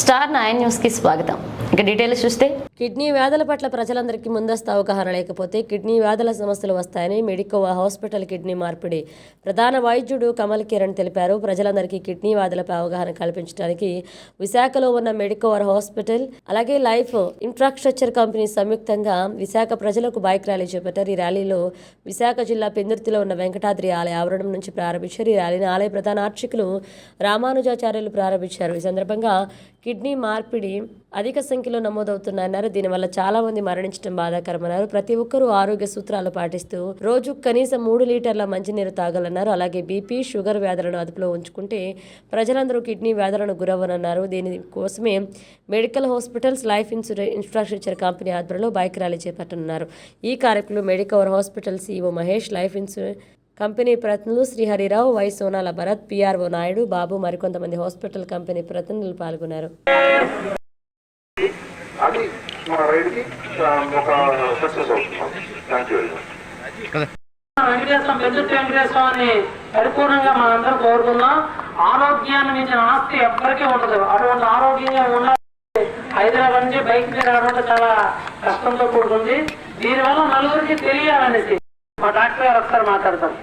Star nine న్యూస్కి స్వాగతం. ఇక డీటెయిల్స్ చూస్తే కిడ్నీ వ్యాధుల పట్ల ప్రజలందరికీ ముందస్తు అవగాహన లేకపోతే కిడ్నీ వ్యాధుల సమస్యలు వస్తాయని మెడికోవా హాస్పిటల్ కిడ్నీ మార్పిడి ప్రధాన వైద్యుడు కమల్ కిరణ్ తెలిపారు. ప్రజలందరికీ కిడ్నీ వ్యాధులపై అవగాహన కల్పించడానికి విశాఖలో ఉన్న మెడికోవర్ హాస్పిటల్ అలాగే లైఫ్ ఇన్ఫ్రాస్ట్రక్చర్ కంపెనీ సంయుక్తంగా విశాఖ ప్రజలకు బైక్ ర్యాలీ చేపట్టారు. ఈ ర్యాలీలో విశాఖ జిల్లా పెందుర్తిలో ఉన్న వెంకటాద్రి ఆలయ ఆవరణం నుంచి ప్రారంభించారు. ఈ ర్యాలీని ఆలయ ప్రధాన అర్చకులు రామానుజాచార్యులు ప్రారంభించారు. ఈ సందర్భంగా కిడ్నీ మార్పిడి అధిక సంఖ్యలో నమోదవుతున్నాయన్నారు. దీనివల్ల చాలా మంది మరణించడం బాధాకరమన్నారు. ప్రతి ఒక్కరూ ఆరోగ్య సూత్రాలు పాటిస్తూ రోజు కనీసం మూడు లీటర్ల మంచినీరు తాగాలన్నారు. అలాగే బీపీ షుగర్ వ్యాధులను అదుపులో ఉంచుకుంటే ప్రజలందరూ కిడ్నీ వ్యాధులను గురవ్వనన్నారు. దీని కోసమే medical hospitals life insurance infrastructure company ఆధ్వర్యంలో బైక్ ర్యాలీ చేపట్టనున్నారు. ఈ కార్యక్రమంలో Medicover hospital CEO Mahesh life insurance company ప్రతినిధులు శ్రీహరిరావు వై సోనాల భరత్ పిఆర్ఓ నాయుడు బాబు మరికొంతమంది హాస్పిటల్ కంపెనీ ప్రతినిధులు పాల్గొన్నారు. వెంకటేశ్వరం వెంకటేశ్వరం అని పరిపూర్ణంగా మనందరం కోరుకుందాం ఆరోగ్యాన్ని మించిన ఆస్తి ఎవ్వరికీ ఉండదు. అటువంటి ఆరోగ్యంగా ఉండాలి. హైదరాబాద్ నుంచి బైక్ మీద రావడం చాలా కష్టంతో కూడుకుంది. దీనివల్ల నలుగురికి తెలియాలనేసి గారు ఒకసారి మాట్లాడతారు.